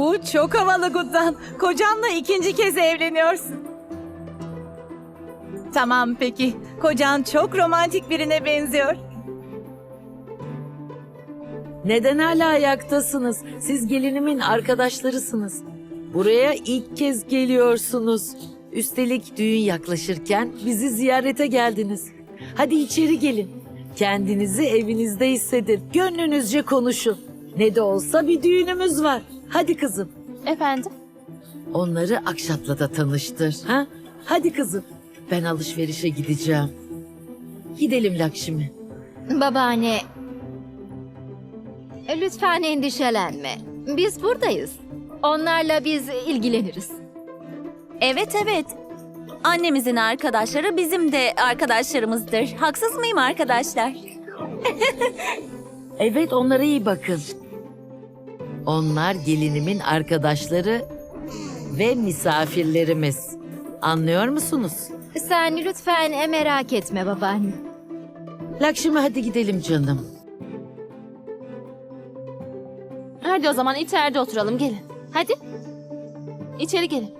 Bu çok havalı Guddan. Kocanla ikinci kez evleniyorsun. Tamam peki. Kocan çok romantik birine benziyor. Neden hala ayaktasınız? Siz gelinimin arkadaşlarısınız. Buraya ilk kez geliyorsunuz. Üstelik düğün yaklaşırken bizi ziyarete geldiniz. Hadi içeri gelin. Kendinizi evinizde hissedin. Gönlünüzce konuşun. Ne de olsa bir düğünümüz var. Hadi kızım. Efendim? Onları Akşat'la da tanıştır. Ha? Hadi kızım. Ben alışverişe gideceğim. Gidelim Lakşmi. Babaanne. Lütfen endişelenme. Biz buradayız. Onlarla biz ilgileniriz. Evet evet. Annemizin arkadaşları bizim de arkadaşlarımızdır. Haksız mıyım arkadaşlar? Evet onlara iyi bakın. Onlar gelinimin arkadaşları ve misafirlerimiz. Anlıyor musunuz? Sen lütfen merak etme babaanne. Lakşmi hadi gidelim canım. Hadi o zaman içeride oturalım gelin. Hadi. İçeri gelin.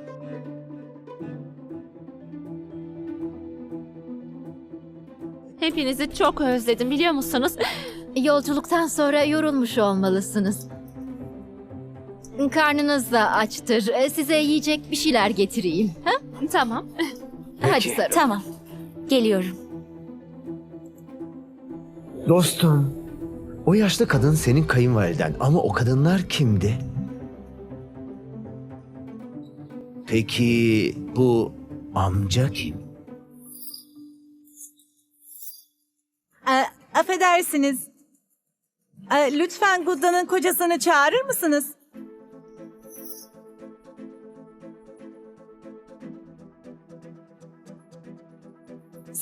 Hepinizi çok özledim biliyor musunuz? Yolculuktan sonra yorulmuş olmalısınız. Karnınız da açtır. Size yiyecek bir şeyler getireyim. Ha? tamam. Hadi sarıl. Tamam. Geliyorum. Dostum, o yaşlı kadın senin kayınvaliden ama o kadınlar kimdi? Peki bu amca kim? Ee, affedersiniz. Ee, lütfen Gudda'nın kocasını çağırır mısınız?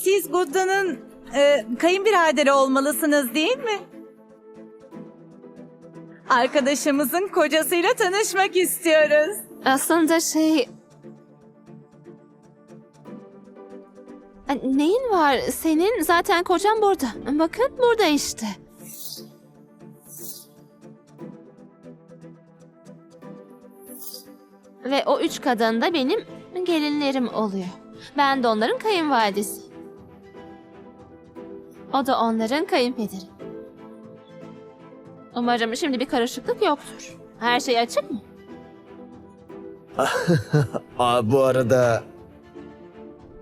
Siz Gudda'nın e, kayınbiraderi olmalısınız değil mi? Arkadaşımızın kocasıyla tanışmak istiyoruz. Aslında şey... Neyin var? Senin zaten kocan burada. Bakın burada işte. Ve o üç kadın da benim gelinlerim oluyor. Ben de onların kayınvalidesi. O da onların kayınpederi. Umarım şimdi bir karışıklık yoktur. Her şey açık mı? Aa, bu arada...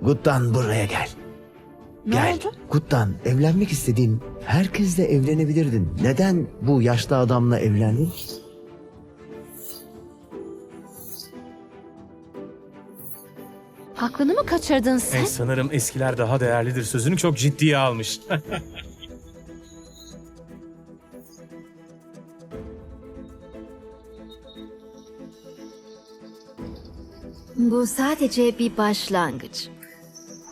Guttan buraya gel. Ne gel. oldu? Guttan evlenmek istediğin herkesle evlenebilirdin. Neden bu yaşlı adamla evlendin? Aklını mı kaçırdın sen? E, sanırım eskiler daha değerlidir sözünü çok ciddiye almış. Bu sadece bir başlangıç.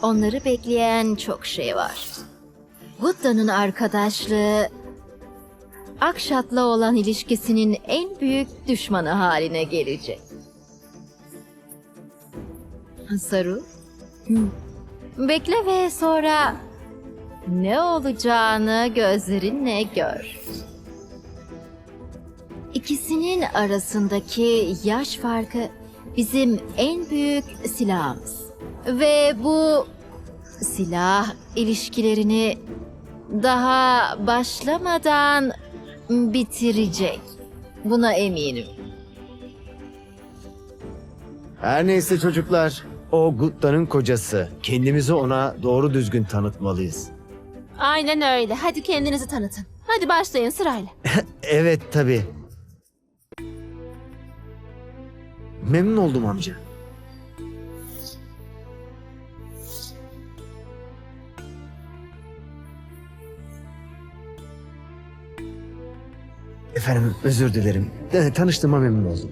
Onları bekleyen çok şey var. Buddha'nın arkadaşlığı Akşat'la olan ilişkisinin en büyük düşmanı haline gelecek. Saru. Bekle ve sonra ne olacağını gözlerinle gör. İkisinin arasındaki yaş farkı bizim en büyük silahımız. Ve bu silah ilişkilerini daha başlamadan bitirecek. Buna eminim. Her neyse çocuklar, o Gutta'nın kocası. Kendimizi ona doğru düzgün tanıtmalıyız. Aynen öyle. Hadi kendinizi tanıtın. Hadi başlayın sırayla. Evet tabii. Memnun oldum amca. Efendim özür dilerim. Tanıştığıma memnun oldum.